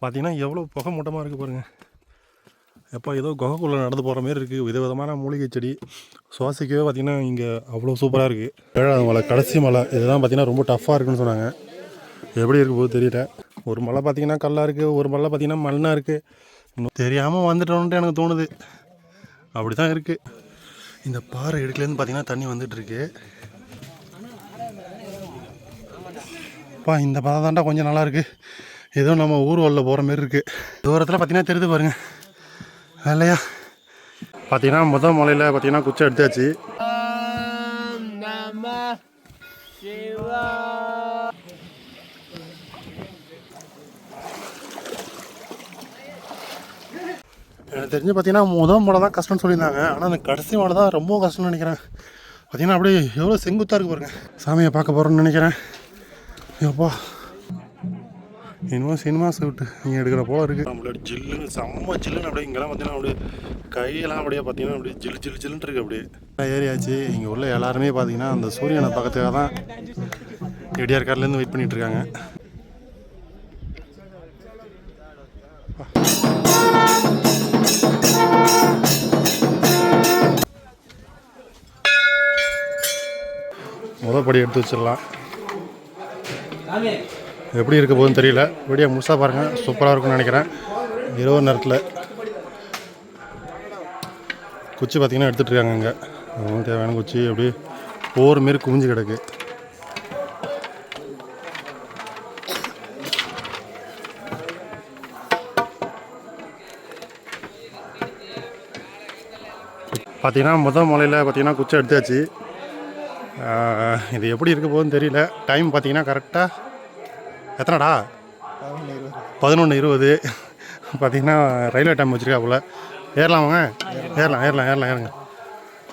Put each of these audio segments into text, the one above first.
பார்த்தீங்கன்னா எவ்வளோ புகை மூட்டமாக இருக்குது பாருங்கள் எப்போ ஏதோ குகைக்குள்ளே நடந்து போகிற மாதிரி இருக்குது விதவிதமான மூலிகை செடி. சுவாசிக்கவே பார்த்தீங்கன்னா இங்கே அவ்வளோ சூப்பராக இருக்குது ஏழாவது மலை கடைசி மலை. இதுதான் பார்த்தீங்கன்னா ரொம்ப டஃப்பாக இருக்குன்னு சொன்னாங்க. எப்படி இருக்க போது தெரியல. ஒரு மலை பார்த்தீங்கன்னா கல்லாக இருக்குது ஒரு மலை பார்த்தீங்கன்னா மண்ணாக இருக்குது இன்னும் தெரியாமல் வந்துட்டோன்ட்டு எனக்கு தோணுது. அப்படி தான் இருக்குது இந்த பாறை இடுக்குலேருந்து பார்த்தீங்கன்னா தண்ணி வந்துட்டு அப்பா இந்த பாதை தாண்டா கொஞ்சம் நல்லாயிருக்கு ஏதோ நம்ம ஊர்வலில் போகிற மாதிரி இருக்குது தூரத்தில் பார்த்தீங்கன்னா தெரிஞ்சு பாருங்க. இல்லையா பார்த்தீங்கன்னா முதல் மலையில் பார்த்தீங்கன்னா குச்சி எடுத்தாச்சு. எனக்கு தெரிஞ்சு பார்த்தீங்கன்னா முதல் மலை தான் கஷ்டம்னு சொல்லியிருந்தாங்க. ஆனால் அந்த கடைசி மலை தான் ரொம்ப கஷ்டம்னு நினைக்கிறேன். பார்த்தீங்கன்னா அப்படியே எவ்வளோ செங்குத்தாக இருக்கு பாருங்க. சாமியை பார்க்க போகிறோன்னு நினைக்கிறேன். எப்பா இன்னும் சினிமா ஷூட்டு இங்கே எடுக்கிற போல இருக்குது நம்மளோட ஜில்லுன்னு செம்ம ஜில்லுன்னு அப்படியே இங்கெல்லாம் பார்த்தீங்கன்னா அப்படியே கையெல்லாம் அப்படியே பார்த்தீங்கன்னா அப்படியே ஜில்லு ஜில்லு ஜில்லுன்னு இருக்கு அப்படியே. ஏரியாச்சு இங்கே உள்ள எல்லாருமே பார்த்தீங்கன்னா அந்த சூரியனை பக்கத்துக்காக தான் எடியார் கார்லேருந்து வெயிட் பண்ணிட்டு இருக்காங்க. முத படி எடுத்து வச்சிடலாம். எப்படி இருக்க போகுதுன்னு தெரியல. வீடியோ முழுசாக பாருங்கள் சூப்பராக இருக்கும்னு நினைக்கிறேன். இரவு நேரத்தில் குச்சி பார்த்தீங்கன்னா எடுத்துகிட்டு இருக்காங்க இங்கே. அவங்களுக்கு தேவையான குச்சி. அப்படியே போர் மாரி குமிஞ்சு கிடக்கு. பார்த்தீங்கன்னா முதல் மலையில் பார்த்தீங்கன்னா குச்சி எடுத்தாச்சு. இது எப்படி இருக்க போகுதுன்னு தெரியல. டைம் பார்த்தீங்கன்னா கரெக்டாக எத்தனைடா? பதினொன்று இருபது. பார்த்தீங்கன்னா ரயில்வே டைம் வச்சுருக்காப்புல ஏறலாமாங்க ஏறலாம் ஏறலாம் ஏறலாம் ஏறுங்க.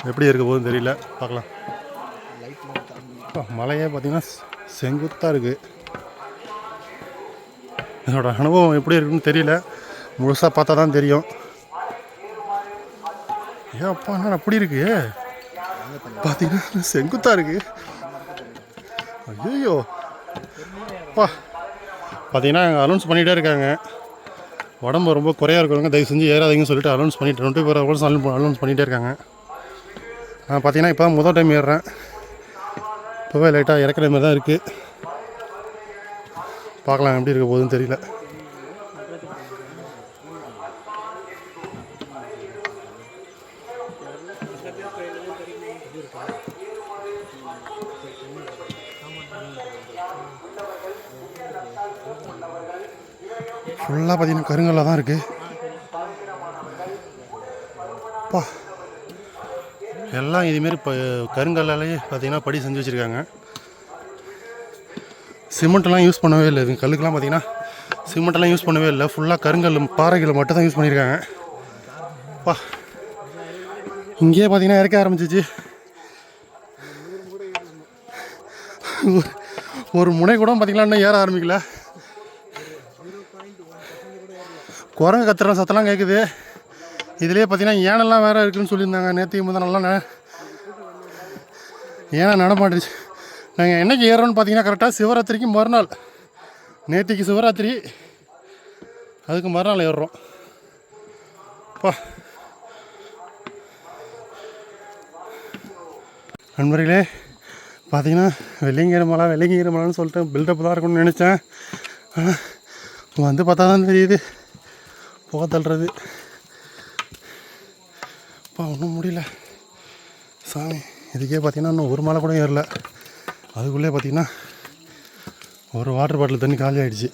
எப்படி இருக்க போகுதுன்னு தெரியல. பார்க்கலாம். அப்பா, மலையே பார்த்தீங்கன்னா செங்குத்தாக இருக்குது இதோட அனுபவம் எப்படி இருக்குன்னு தெரியல. முழுசாக பார்த்தா தான் தெரியும். ஏன் அப்பா என்ன அப்படி இருக்கு? பார்த்தீங்கன்னா செங்குத்தாக இருக்குது ஐயோ அப்பா. பார்த்தீங்கன்னா அனௌன்ஸ் பண்ணிகிட்டே இருக்காங்க. உடம்பு ரொம்ப குறையாக இருக்கிறவங்க தயவு செஞ்சு ஏறாதீங்கன்னு சொல்லிட்டு அனௌன்ஸ் பண்ணிட்டு டுவெண்ட்டி ஃபோர் ஹவர்ஸ் அனௌன்ஸ் பண்ணிகிட்டே இருக்காங்க. நான் பார்த்தீங்கன்னா இப்போ தான் முதல் டைம் ஏறுறேன். இப்போவே லைட்டாக இறக்குற மாதிரி தான் இருக்குது பார்க்கலாம் எப்படி இருக்க போகுதுன்னு தெரியல. ஃபுல்லாக பார்த்தீங்கன்னா கருங்கல்லாக தான் இருக்குது அப்பா எல்லாம் இதுமாரி இப்போ கருங்கல்லாலேயே பார்த்தீங்கன்னா படி செஞ்சு வச்சுருக்காங்க. சிமெண்ட்லாம் யூஸ் பண்ணவே இல்லை. இது கல்லுக்கெலாம் பார்த்தீங்கன்னா சிமெண்ட்லாம் யூஸ் பண்ணவே இல்லை. ஃபுல்லாக கருங்கல் பாறைகளை மட்டும் தான் யூஸ் பண்ணியிருக்காங்க அப்பா இங்கேயே பார்த்தீங்கன்னா இறக்க ஆரம்பிச்சிச்சு. ஒரு- ஒரு முனை கூட பார்த்தீங்கன்னா இன்னும் ஏற ஆரம்பிக்கல. குரங்கு கத்துற சத்தம்லாம் கேட்குது இதுலேயே பார்த்தீங்கன்னா ஏனெல்லாம் வேறு இருக்குன்னு சொல்லியிருந்தாங்க. நேற்று முதல்லாம் ஏன்னா நடமாட்டுச்சு. நாங்கள் என்னைக்கு ஏறோம்னு பார்த்தீங்கன்னா கரெக்டாக சிவராத்திரிக்கு மறுநாள். நேற்றுக்கு சிவராத்திரி அதுக்கு மறுநாள் ஏறுறோம். அப்பா நண்பர்களே பார்த்தீங்கன்னா வெள்ளிங்கிற மலை வெள்ளிங்கிற மலைன்னு சொல்லிட்டு பில்டப் தான் இருக்கும்னு நினச்சேன். ஆனால் வந்து பார்த்தா தான் தெரியுது. புகை தள்ளுறது. அப்பா ஒன்றும் முடியல. சாமி இதுக்கே பார்த்தீங்கன்னா இன்னும் ஒரு மலை கூட ஏறல. அதுக்குள்ளே பார்த்தீங்கன்னா ஒரு வாட்டர் பாட்டில் தண்ணி காலி ஆயிடுச்சு.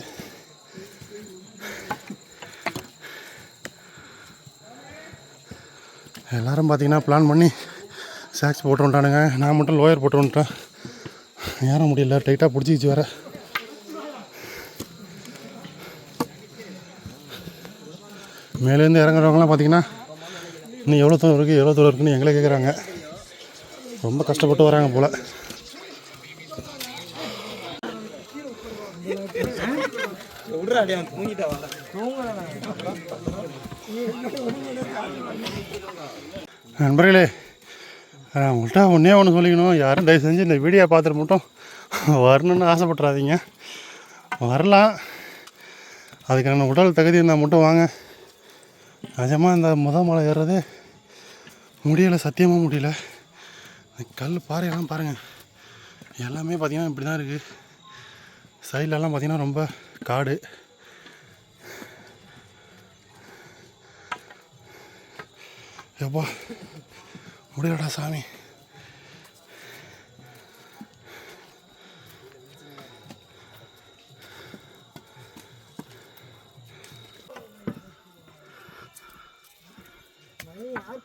எல்லோரும் பார்த்தீங்கன்னா பிளான் பண்ணி சாக்ஸ் போட்டு வந்துட்டானுங்க. நான் மட்டும் லோயர் போட்டு வந்துட்டேன். ஏற முடியல டைட்டாக பிடிச்சிக்கிச்சு வேறு. மேலேருந்து இறங்குறவங்களாம் பார்த்தீங்கன்னா இன்னும் எவ்வளோ தூரம் இருக்குது எவ்வளோ தூரம் இருக்குன்னு எங்களை கேட்குறாங்க. ரொம்ப கஷ்டப்பட்டு வராங்க போல். நண்பர்களே உங்கள்கிட்ட ஒன்றே ஒன்று சொல்லிக்கணும். யாரும் தயவு செஞ்சு இந்த வீடியோ பார்த்துட்டு மட்டும் வரணும்னு ஆசைப்பட்றாதீங்க வரலாம். அதுக்கான உடல் தகுதி இருந்தால் மட்டும் வாங்க. நிஜமாக இந்த முத மலை ஏறுறது முடியலை சத்தியமாக முடியல. கல் பாறையெல்லாம் பாருங்கள் எல்லாமே பார்த்திங்கன்னா இப்படி தான் இருக்குது சைட்லலாம் பார்த்திங்கன்னா ரொம்ப காடு. எப்பா முடியலடா சாமி.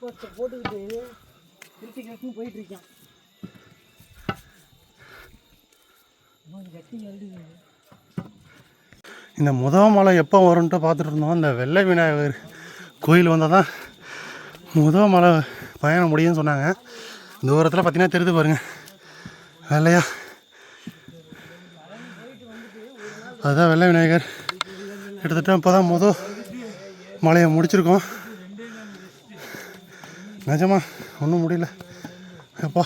போஸ்ட்டை போட்டுக்கிட்டு திருப்பி கட்டுன்னு கட்டி எழுதுங்க இந்த முத மலை எப்போ வரும்ன்ட்டு பார்த்துட்டு இருந்தோம். இந்த வெள்ளை விநாயகர் கோயில் வந்தால் தான் முத மலை பயணம் முடியும்னு சொன்னாங்க. தூரத்தில் பார்த்தீங்கன்னா தெரியுது பாருங்கள் வெள்ளையா. அதுதான் வெள்ளை விநாயகர். கிட்டத்தட்ட இப்போ தான் முத மலையை முடிச்சிருக்கோம். நிஜமா ஒன்றும் முடியல. அப்பா.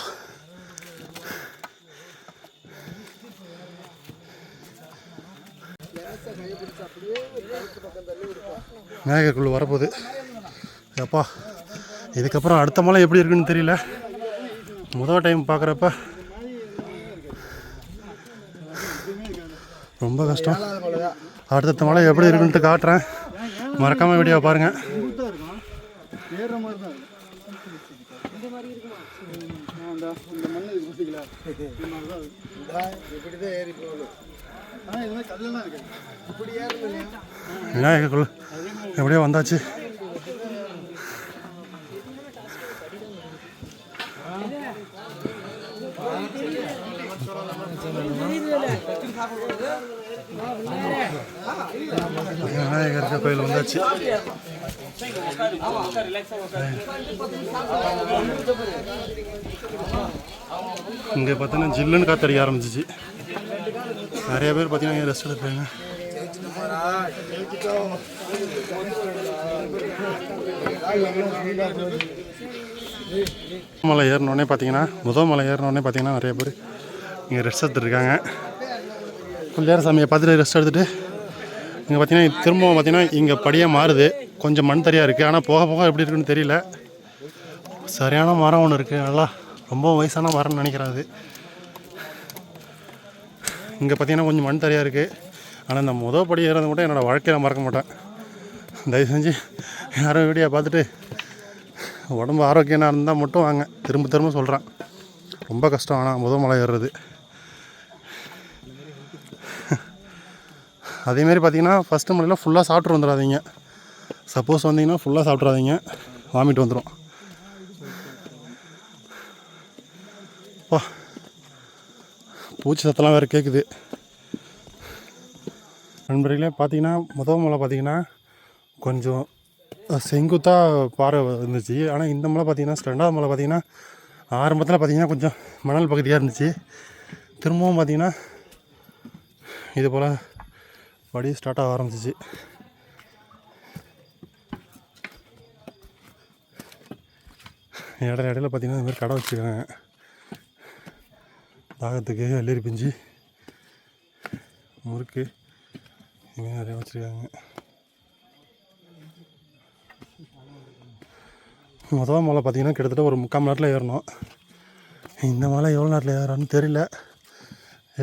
விநாயகருக்குள்ள வரப்போகுது. எப்பா இதுக்கப்புறம் அடுத்த மலை எப்படி இருக்குன்னு தெரியல. முதல் டைம் பார்க்குறப்ப ரொம்ப கஷ்டம். அடுத்தடுத்த மலை எப்படி இருக்குன்ட்டு காட்டுறேன். மறக்காமல் வீடியோ பாருங்கள் ஏறுற மாதிரி தான் இந்த மாதிரி இருக்குமா இந்த மண் இது குத்திக்கல இப்படி தான் ஏறி போகணும் ஆனால் இருக்கு இப்படி ஏறணும் எப்படியோ வந்தாச்சு. விநாயகர் கோயில் வந்தாச்சு. இங்கே பார்த்தீங்கன்னா ஜில்லுன்னு காத்தடிக்க ஆரம்பிச்சிச்சு. நிறைய பேர் பார்த்தீங்கன்னா ரெஸ்ட் எடுப்பாங்க மலை ஏறினோடனே பார்த்தீங்கன்னா முதல் மலை ஏறினோடனே பார்த்தீங்கன்னா நிறைய பேர் இங்கே ரெஸ்ட் எடுத்துருக்காங்க இருக்காங்க பிள்ளையார் சாமியை பார்த்துட்டு ரெஸ்ட் எடுத்துகிட்டு இங்கே பார்த்தீங்கன்னா திரும்பவும் பார்த்தீங்கன்னா இங்கே படியாக மாறுது. கொஞ்சம் மண் தரியாக இருக்குது ஆனால் போக போக எப்படி இருக்குன்னு தெரியல. சரியான மரம் ஒன்று இருக்குது நல்லா ரொம்ப வயசான மரம்னு நினைக்கிறேன் அது. இங்கே பார்த்தீங்கன்னா கொஞ்சம் மண் தரியாக இருக்குது ஆனால் இந்த முதல் படி ஏறது மட்டும் என்னோடய வாழ்க்கையில் மறக்க மாட்டேன். தயவு செஞ்சு யாரும் வீடியோ பார்த்துட்டு உடம்பு ஆரோக்கியமாக இருந்தால் மட்டும் வாங்க. திரும்ப திரும்ப சொல்கிறேன் ரொம்ப கஷ்டம். ஆனால் முதல் மலை ஏறுறது. அதேமாரி பார்த்தீங்கன்னா ஃபஸ்ட்டு மலையில் ஃபுல்லாக சாப்பிட்டு வந்துடாதீங்க. சப்போஸ் வந்தீங்கன்னா ஃபுல்லாக சாப்பிட்றாதீங்க. வாமிட் வந்துடும் பா. பூச்சி சத்தம்லாம் வேறு கேட்குது நண்பர்களே பார்த்தீங்கன்னா முதல் மலை பார்த்தீங்கன்னா கொஞ்சம் செங்குத்தாக பாறை இருந்துச்சு. ஆனால் இந்த மலை பார்த்தீங்கன்னா ரெண்டாவது மலை பார்த்தீங்கன்னா ஆரம்பத்தில் பார்த்தீங்கன்னா கொஞ்சம் மணல் பகுதியாக இருந்துச்சு. திரும்பவும் பார்த்தீங்கன்னா இது போல் படி ஸ்டார்ட் ஆக ஆரம்பிச்சிச்சு. இடையில இடையில பார்த்தீங்கன்னா இந்த மாதிரி கடை வச்சுருக்காங்க. தாகத்துக்கு வெள்ளரி பிஞ்சு முறுக்கு இதுமாரி நிறையா வச்சுருக்காங்க. மொதல் மலை பார்த்தீங்கன்னா கிட்டத்தட்ட ஒரு முக்கால் மணி நேரத்தில் ஏறணும். இந்த மலை எவ்வளோ நேரத்தில் ஏறான்னு தெரியல.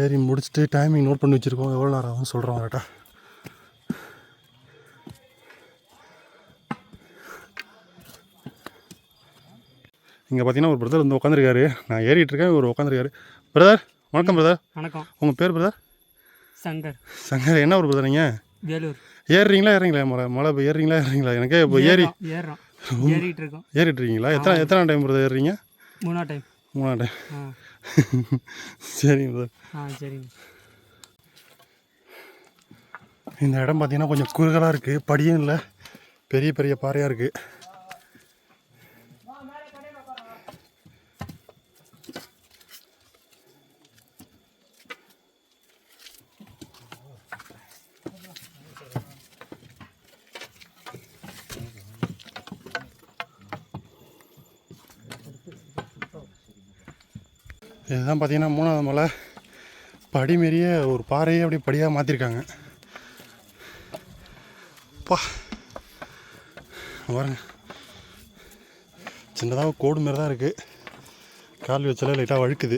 ஏறி முடிச்சுட்டு டைமிங் நோட் பண்ணி வச்சுருக்கோம். எவ்வளோ நேரம் ஆகும்னு சொல்கிறோம் கரெக்டாக இங்கே பார்த்தீங்கன்னா ஒரு பிரதர் வந்து உட்காந்துருக்காரு நான் ஏறிட்டு இருக்கேன் இவர் உட்காந்துருக்காரு பிரதர் வணக்கம் பிரதர் வணக்கம். உங்கள் பேர் பிரதர் சங்கர். சங்கர் என்ன ஒரு பிரதர் நீங்கள் வேலூர். ஏறுறீங்களா ஏறுறீங்களா? மலை மலை இப்போ ஏறுறீங்களா ஏறுறீங்களா? எனக்கே இப்போ ஏறி ஏறுறோம் ஏறிட்டு இருக்கோம். ஏறிட்டு இருக்கீங்களா? எத்தனை எத்தனை டைம் பிரதர் ஏறுறீங்க? மூணா டைம் மூணாம் டைம் சரிங்க பிரதர் ஆ சரிங்க. இந்த இடம் பார்த்தீங்கன்னா கொஞ்சம் குறுகலாக இருக்குது படியும் இல்லை. பெரிய பெரிய பாறையாக இருக்குது இதுதான் பார்த்தீங்கன்னா மூணாவது மலை. படி மாரியே ஒரு பாறையே அப்படியே படியாக மாற்றிருக்காங்க அப்பா பாருங்க சின்னதாக கோடு மாரி தான் இருக்குது கால் வச்சாலே லைட்டாக வழுக்குது.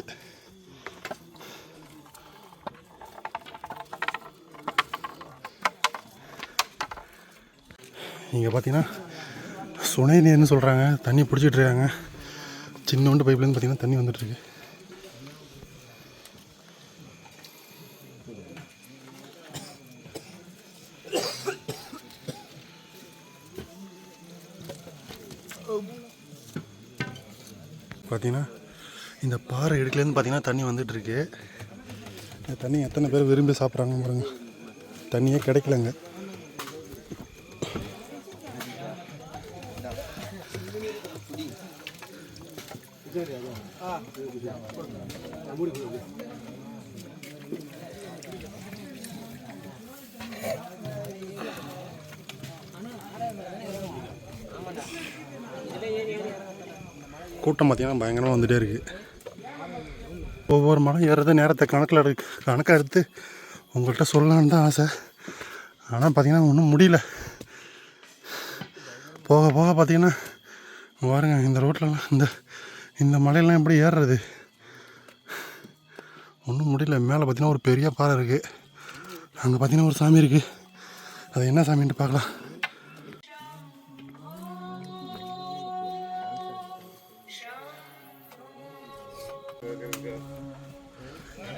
இங்கே பார்த்தீங்கன்னா சுனை நீர்னு சொல்கிறாங்க தண்ணி பிடிச்சிட்டு இருக்காங்க. சின்னோண்டு பைப்லேருந்து பார்த்தீங்கன்னா தண்ணி வந்துட்டுருக்கு பார்த்தீங்கன்னா இந்த பாறை இடுக்கலேருந்து பார்த்தீங்கன்னா தண்ணி வந்துட்டுருக்கு. இந்த தண்ணி எத்தனை பேர் விரும்பி சாப்பிட்றாங்க பாருங்க. தண்ணியே கிடைக்கலங்க. கூட்டம் பார்த்தீங்கன்னா பயங்கரமாக வந்துகிட்டே இருக்குது ஒவ்வொரு மரம் ஏறுறது நேரத்தை கணக்கில் எடுக்க கணக்காக எடுத்து உங்கள்கிட்ட சொல்லலான்னு தான் ஆசை. ஆனால் பார்த்தீங்கன்னா ஒன்றும் முடியல. போக போக பார்த்தீங்கன்னா பாருங்க இந்த ரோட்லலாம் இந்த இந்த மலையெல்லாம் எப்படி ஏறுறது? ஒன்றும் முடியல. மேலே பார்த்தீங்கன்னா ஒரு பெரிய பாறை இருக்குது அங்கே பார்த்தீங்கன்னா ஒரு சாமி இருக்குது அது என்ன சாமின்ட்டு பார்க்கலாம்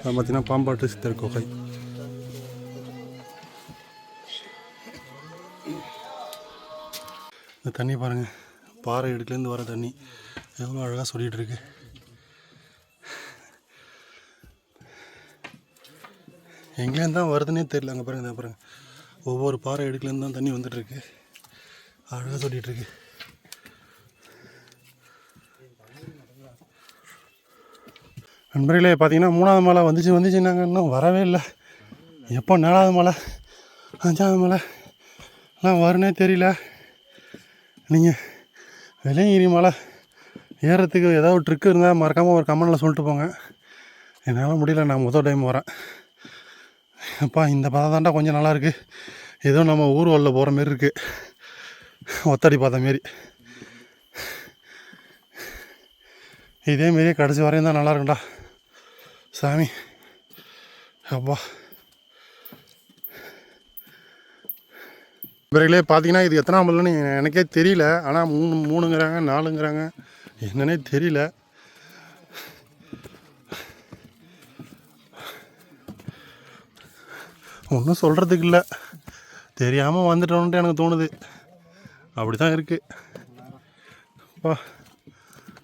பார்த்தீங்கன்னா பாம்பாட்டு சித்தர் குகை இந்த தண்ணி பாருங்கள் பாறை இடுக்குலேருந்து வர தண்ணி. எவ்வளோ அழகாக சொல்லிகிட்டு இருக்கு. எங்கேருந்து தான் வருதுன்னே தெரியல அங்கே பாருங்க பாருங்கள் ஒவ்வொரு பாறை இடுக்குலேருந்து தான் தண்ணி வந்துட்டுருக்கு அழகாக சொல்லிகிட்டு நண்பர்களே பார்த்தீங்கன்னா மூணாவது மலை வந்துச்சு வந்துச்சுன்னாங்க இன்னும் வரவே இல்லை. எப்போ நாலாவது மலை அஞ்சாவது மலை? எல்லாம் வரும்னே தெரியல. நீங்கள் வெள்ளையங்கிரி மலை ஏறுறதுக்கு ஏதாவது ஒரு ட்ரிக் இருந்தால் மறக்காமல் ஒரு கமெண்டில் சொல்லிட்டு போங்க. என்னால் முடியல நான் முதல் டைம் வரேன் அப்பா இந்த பதம் தாண்டா கொஞ்சம் நல்லாயிருக்கு ஏதோ நம்ம ஊர்வலில் போகிற மாரி இருக்குது ஒத்தடி பார்த்த மாரி. இதே மாரியே கடைசி வரையும் தான் நல்லா இருக்கும்டா. சாமி அப்பா. பிறகுலே பார்த்தீங்கன்னா இது எத்தனை மலைன்னு எனக்கே தெரியல. ஆனால் மூணு மூணுங்கிறாங்க நாலுங்கிறாங்க. என்னன்னே தெரியல. ஒன்றும் சொல்கிறதுக்கு இல்லை. தெரியாமல் வந்துட்டோன்ட்டு எனக்கு தோணுது. அப்படி தான் இருக்குது அப்பா.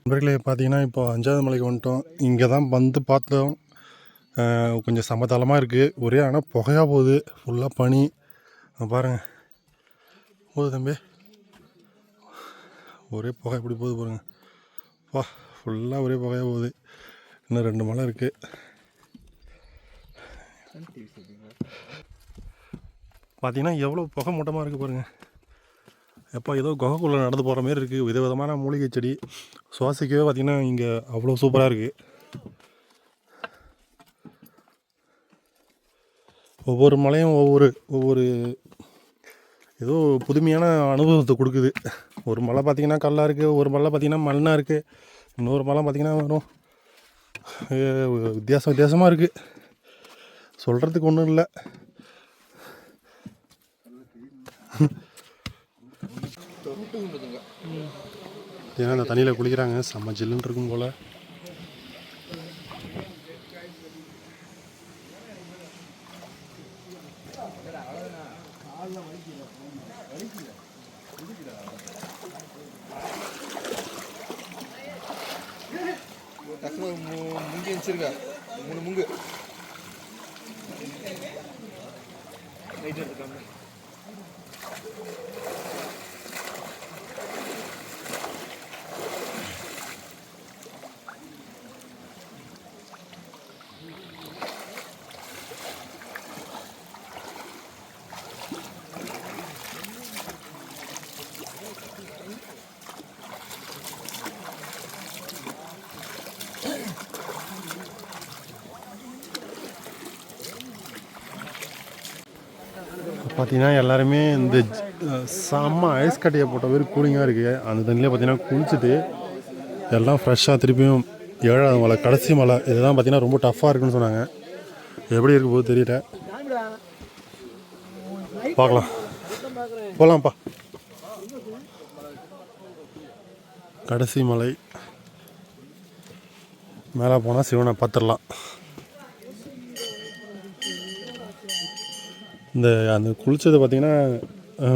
நண்பர்களே பார்த்தீங்கன்னா இப்போ அஞ்சாவது மலைக்கு வந்துட்டோம். இங்கே தான் வந்து பார்த்தோம். கொஞ்சம் சமதளமாக இருக்குது ஒரே ஆனால் புகையாக போகுது. ஃபுல்லாக பனி. பாருங்கள் போகுது தம்பி. ஒரே புகை இப்படி போகுது பாருங்கள் வா ஃபுல்லாக ஒரே புகையாக போகுது. இன்னும் ரெண்டு மலை இருக்குது பார்த்தீங்கன்னா எவ்வளோ புகை மூட்டமாக இருக்குது பாருங்கள் எப்போ ஏதோ குகைக்குள்ளே நடந்து போகிற மாதிரி இருக்குது விதவிதமான மூலிகை செடி. சுவாசிக்கவே பார்த்தீங்கன்னா இங்கே அவ்வளோ சூப்பராக இருக்குது ஒவ்வொரு மலையும் ஒவ்வொரு ஒவ்வொரு ஏதோ புதுமையான அனுபவத்தை கொடுக்குது. ஒரு மலை பார்த்திங்கன்னா கல்லாக இருக்குது ஒரு மலை பார்த்திங்கன்னா மண்ணாக இருக்குது இன்னொரு மலை பார்த்திங்கன்னா வரும் வித்தியாசம் வித்தியாசமாக இருக்குது சொல்கிறதுக்கு ஒன்றும் இல்லை. ஏன்னா அந்த தண்ணியில் குளிக்கிறாங்க செம்ம ஜில்லுன்னு இருக்கும் போல். டக்குனு முங்கி வச்சிருக்க மூணு முங்கு. பார்த்தீங்கன்னா எல்லாருமே இந்த செம்ம ஐஸ் கட்டையை போட்ட மாதிரி கூலிங்காக இருக்குது அந்த தண்ணியில் பார்த்தீங்கன்னா குளிச்சுட்டு எல்லாம் ஃப்ரெஷ்ஷாக திருப்பியும் ஏழாவது மலை கடைசி மலை இதுதான் பார்த்தீங்கன்னா ரொம்ப டஃப்பாக இருக்குன்னு சொன்னாங்க. எப்படி இருக்கு போது தெரியல. பார்க்கலாம். போகலாம்ப்பா கடைசி மலை. மேலே போனால் சிவனை பார்த்துடலாம். இந்த அந்த குளித்தது பார்த்திங்கன்னா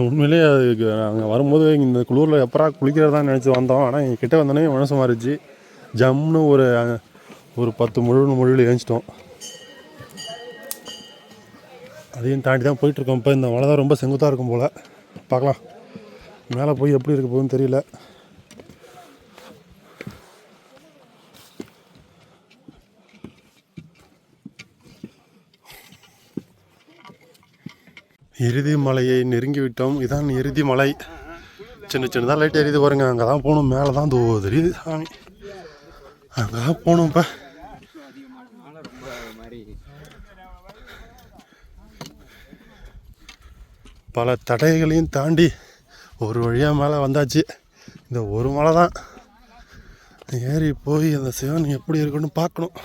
உண்மையிலேயே அதுக்கு நாங்கள் வரும்போது இந்த குளிரில் எப்பரா குளிக்கிறதா நினச்சி வந்தோம். ஆனால் எங்கள் கிட்டே வந்தோடனே மனசு மாறிச்சு ஜம்னு ஒரு ஒரு பத்து முழு முழு ஏஞ்சிட்டோம். அதையும் தாண்டி தான் போயிட்டுருக்கோம். இப்போ இந்த மழை தான் ரொம்ப செங்குத்தாக இருக்கும் போல். பார்க்கலாம். மேலே போய் எப்படி இருக்க போகுதுன்னு தெரியல. இறுதி மலையை நெருங்கிவிட்டோம். இதான் இறுதி மலை. சின்ன சின்னதாக லைட் எரியுது பாருங்க. அங்கே தான் போகணும். மேலே தான் தோ தெரியுது சாமி. அங்கே தான் போகணும் இப்போ. பல தடைகளையும் தாண்டி ஒரு வழியாக மேலே வந்தாச்சு. இந்த ஒரு மலை தான் ஏறி போய் அந்த சிவன் எப்படி இருக்குன்னு பார்க்கணும்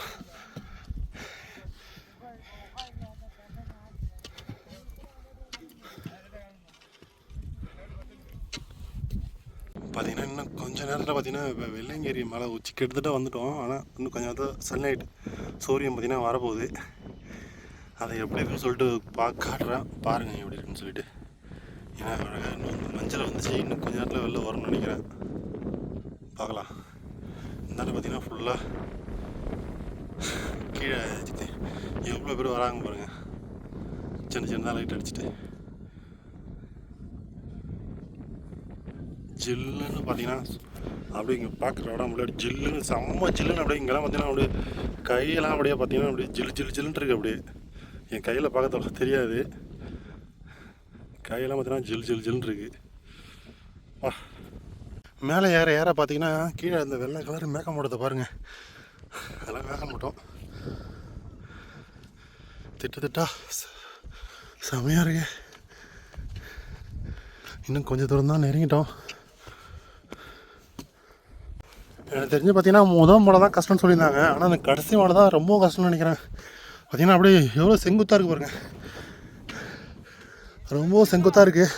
பார்த்தீங்கன்னா இன்னும் கொஞ்ச நேரத்தில் பார்த்தீங்கன்னா இப்போ வெள்ளையங்கேரி மலை உச்சி கிட்டத்தட்ட வந்துட்டோம். ஆனால் இன்னும் கொஞ்சம் நேரத்தில் சன்லைட் சூரியன் பார்த்தீங்கன்னா வரப்போகுது. அதை எப்படி இருக்குன்னு சொல்லிட்டு பா காட்டுறேன். பாருங்கள் எப்படி இருக்குன்னு சொல்லிட்டு. ஏன்னா அழகாக இன்னும் மஞ்சள் வந்துச்சு. இன்னும் கொஞ்சம் நேரத்தில் வெளில வரும்னு நினைக்கிறேன். பார்க்கலாம் இருந்தாலும் பார்த்தீங்கன்னா ஃபுல்லாக கீழே எவ்வளோ பேர் வராங்க பாருங்கள் சின்ன சின்னதாக லைட் அடிச்சுட்டு. ஜில்லுன்னு பார்த்தீங்கன்னா அப்படியே இங்கே பார்க்குற இடம் அப்படியே ஜில்லுன்னு செம்ம ஜில்லுன்னு அப்படியே இங்கெல்லாம் பார்த்தீங்கன்னா அப்படியே கையெல்லாம் அப்படியே பார்த்தீங்கன்னா அப்படியே ஜில்லு ஜில்லு ஜில்லுன்னு இருக்கு அப்படியே. என் கையில் பார்க்கறதுல தெரியாது. கையெல்லாம் பார்த்தீங்கன்னா ஜில் ஜில் ஜில்னு இருக்கு. வா. மேலே ஏற ஏற பார்த்தீங்கன்னா கீழே அந்த வெள்ளை கலர் மேகமூட்டத்தை பாருங்கள் அதெல்லாம் மேகமூட்டம் திட்டு திட்டா ச- செமையாக இருக்கு. இன்னும் கொஞ்சம் தூரம் தான் நெருங்கிட்டோம். எனக்கு தெரிஞ்சு பார்த்தீங்கன்னா முதல் மலை தான் கஷ்டம்னு சொல்லியிருந்தாங்க. ஆனால் அந்த கடைசி மலை தான் ரொம்ப கஷ்டம்னு நினைக்கிறேன். பார்த்தீங்கன்னா அப்படியே எவ்வளோ செங்குத்தாக இருக்கு பாருங்க. ரொம்ப செங்குத்தாக இருக்குது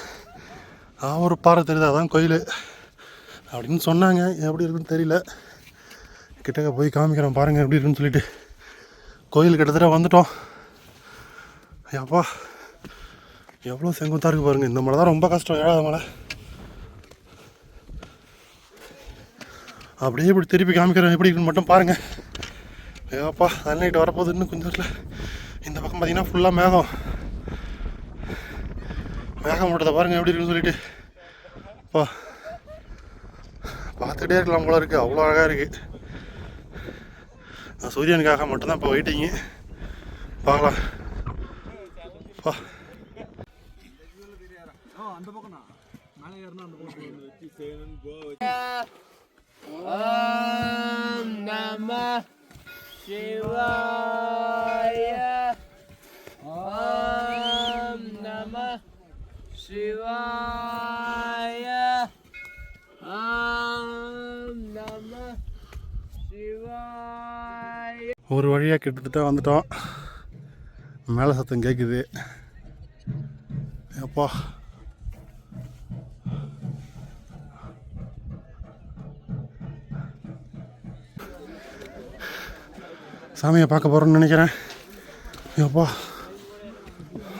ஆ ஒரு பாறை தெரியுது. அதான் கோயில். அப்படின்னு சொன்னாங்க. எப்படி இருக்குன்னு தெரியல. கிட்டக்க போய் காமிக்கிறேன். பாருங்கள் எப்படி இருக்குன்னு சொல்லிட்டு. கோயில் கிட்டத்தட்ட வந்துட்டோம். அப்பா எவ்வளோ செங்குத்தாக இருக்குது பாருங்கள் இந்த மலை தான் ரொம்ப கஷ்டம். ஏழாவது மலை. அப்படியே இப்படி திருப்பி காமிக்கிறேன். எப்படி இருக்குன்னு மட்டும் பாருங்கள் ஏப்பா சன்லைட் வரப்போகுது இன்னும் கொஞ்சம் நேரத்தில் இந்த பக்கம் பார்த்தீங்கன்னா ஃபுல்லாக மேகம். மேகம் மூட்டத்தை பாருங்கள் எப்படி இருக்குன்னு சொல்லிட்டு. அப்பா பார்த்துக்கிட்டே இருக்கலாம் போல இருக்குது அவ்வளோ அழகாக இருக்குது நான் சூரியனுக்காக மட்டும்தான் இப்போ வெயிட்டிங்கு பார்க்கலாம். பா அந்த பக்கம்னா மேலே ஏறினா அந்த பக்கம் Om Namah Shivaya. Om Namah Shivaya. Om Namah Shivaya. ஒரு வழியாக கிட்டத்தட்ட வந்துட்டோம் மேலே சத்தம் கேட்குது அப்பா சாமியை பார்க்க போகிறோன்னு நினைக்கிறேன். அப்பா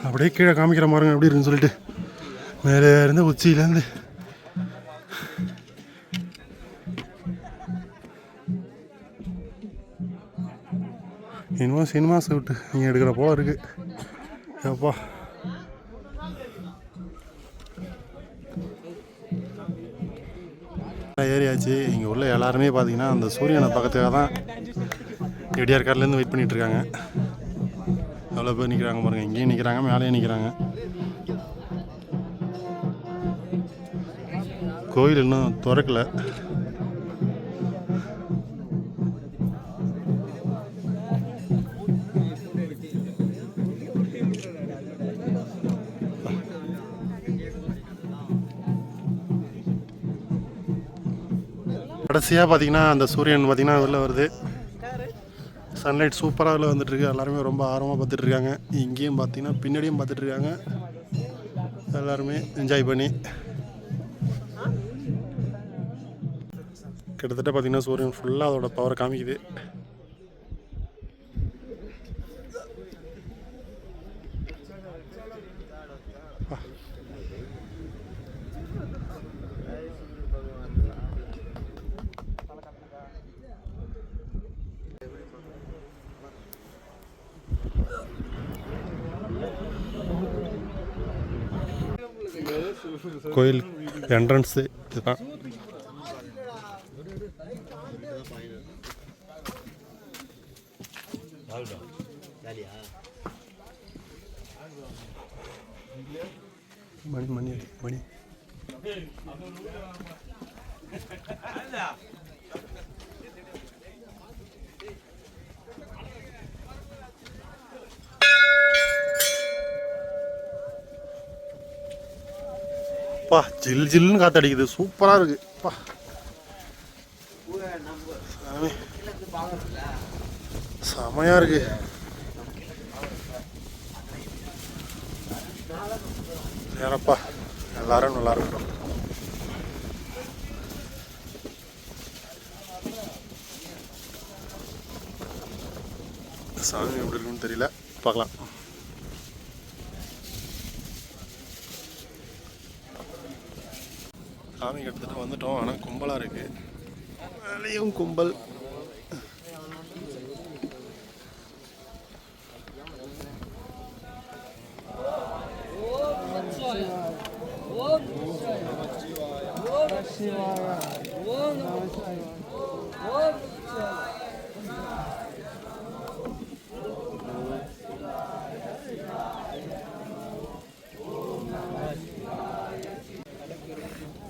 அப்படியே கீழே காமிக்கிற மாருங்க எப்படி இருக்குன்னு சொல்லிட்டு மேலே இருந்து உச்சியிலேருந்து இன்னும் சினிமா சூட்டு நீங்கள் எடுக்கிற போல இருக்கு. ஏப்பா ஏரியாச்சு இங்கே உள்ள எல்லாருமே பார்த்தீங்கன்னா அந்த சூரியனை பக்கத்துக்காக தான் ரெடியார் கார்லேருந்து வெயிட் பண்ணிகிட்ருக்காங்க எவ்வளோ பேர் நிற்கிறாங்க பாருங்கள் இங்கேயும் நிற்கிறாங்க மேலேயும் நிற்கிறாங்க கோயில் இன்னும் திறக்கல. கடைசியாக பார்த்தீங்கன்னா அந்த சூரியன் பார்த்தீங்கன்னா வெளில வருது. சன்லைட் சூப்பராக அதில் வந்துட்டுருக்கு. எல்லாருமே ரொம்ப ஆர்வமாக பார்த்துட்டு இருக்காங்க இங்கேயும் பார்த்தீங்கன்னா பின்னாடியும் பார்த்துட்ருக்காங்க எல்லாருமே என்ஜாய் பண்ணி. கிட்டத்தட்ட பார்த்தீங்கன்னா சூரியன் ஃபுல்லாக அதோட பவரை காமிக்குது. என்ட்ரன்ஸு இதுதான். மணி மணி மணி. பா ஜில் ஜில்லுன்னு காத்தடிக்குது. சூப்பராக இருக்கு. பா. சாமி. செமையா இருக்கு. நேரப்பா. எல்லாரும் நல்லா இருக்கட்டும். சாமி எப்படி இருக்குன்னு தெரியல. பார்க்கலாம். சாமி எடுத்துகிட்டு வந்துட்டோம். ஆனால் கும்பலாக இருக்குது மேலேயும் கும்பல்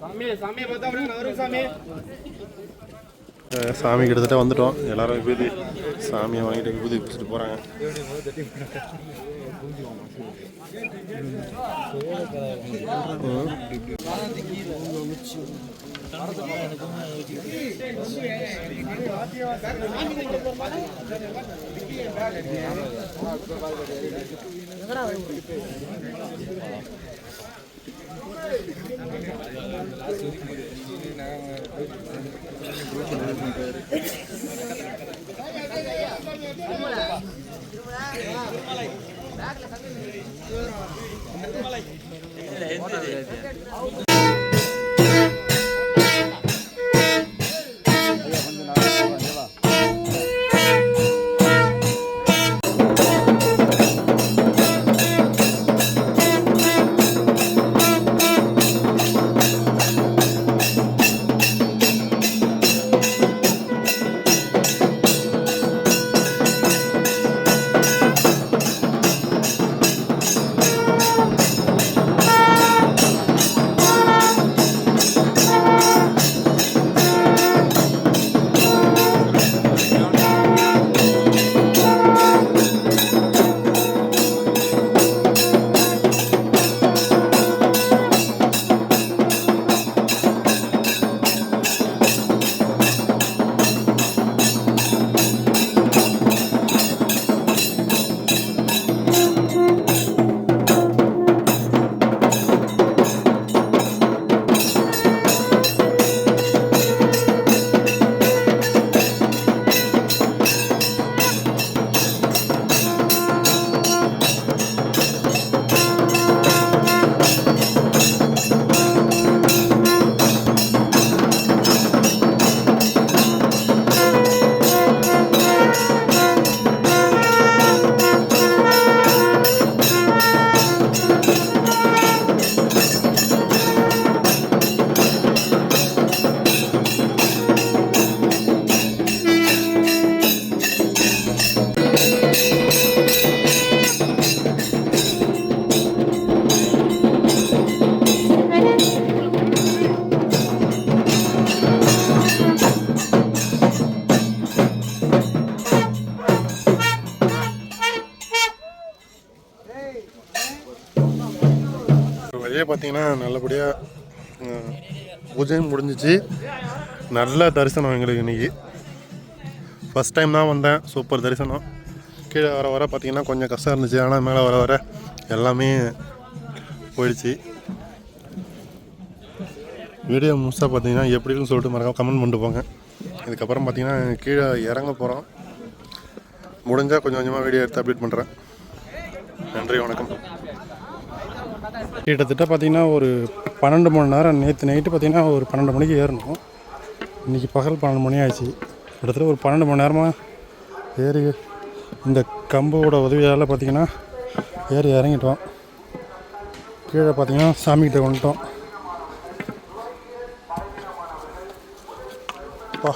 சாமி சாமியை பார்த்தா அப்படியே வரும் சாமி. கிட்டத்தட்ட வந்துட்டோம். எல்லாரும் விபூதி சாமியை வாங்கிட்டு விபூதி குடிச்சிட்டு போகிறாங்க ஒரு அதே பார்த்தீங்கன்னா நல்லபடியாக பூஜையும் முடிஞ்சிச்சு. நல்ல தரிசனம் எங்களுக்கு இன்னைக்கு. ஃபஸ்ட் டைம் தான் வந்தேன். சூப்பர் தரிசனம். கீழே வர வர பார்த்திங்கன்னா கொஞ்சம் கஷ்டம் இருந்துச்சு. ஆனால் மேலே வர வர எல்லாமே போயிடுச்சு. வீடியோ முழுசாக பார்த்தீங்கன்னா எப்படி இருக்குன்னு சொல்லிட்டு மறக்காம கமெண்ட் பண்ணிட்டு போங்க. இதுக்கப்புறம் பார்த்தீங்கன்னா கீழே இறங்க போகிறோம் முடிஞ்சால் கொஞ்சம் கொஞ்சமாக வீடியோ எடுத்து அப்டேட் பண்ணுறேன் நன்றி வணக்கம். கிட்டத்தட்ட பார்த்தீங்கன்னா ஒரு பன்னெண்டு மணி நேரம் நேற்று நைட்டு பார்த்தீங்கன்னா ஒரு பன்னெண்டு மணிக்கு ஏறணும். இன்றைக்கி பகல் பன்னெண்டு மணி ஆச்சு கிட்டத்தட்ட ஒரு பன்னெண்டு மணி நேரமாக ஏறி இந்த கம்போட உதவியால் பார்த்தீங்கன்னா ஏறி இறங்கிட்டோம். கீழே பார்த்தீங்கன்னா சாமிக்கிட்ட வந்துட்டோம் அப்பா.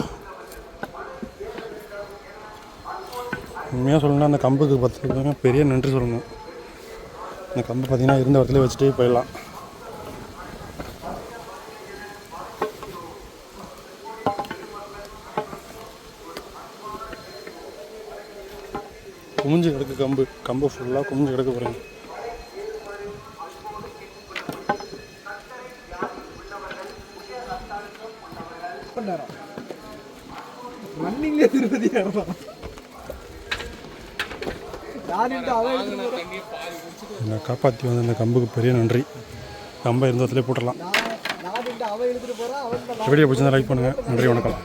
உண்மையாக சொல்லணும்னா அந்த கம்புக்கு பார்த்துருக்காங்க பெரிய நன்றி சொல்லணும். இந்த கம்பு பார்த்தீங்கன்னா இருந்த இடத்துல வச்சுட்டே போயிடலாம். குமிஞ்சு கிடக்கு கம்பு. கம்பு ஃபுல்லாக குமிஞ்சு கிடக்கு பாருங்க காப்பாற்றி வந்த இந்த கம்புக்கு பெரிய நன்றி. கம்பை இருந்த இடத்துல போட்டுடலாம். வீடியோ பிடிச்சிருந்தா லைக் பண்ணுங்கள் நன்றி வணக்கம்.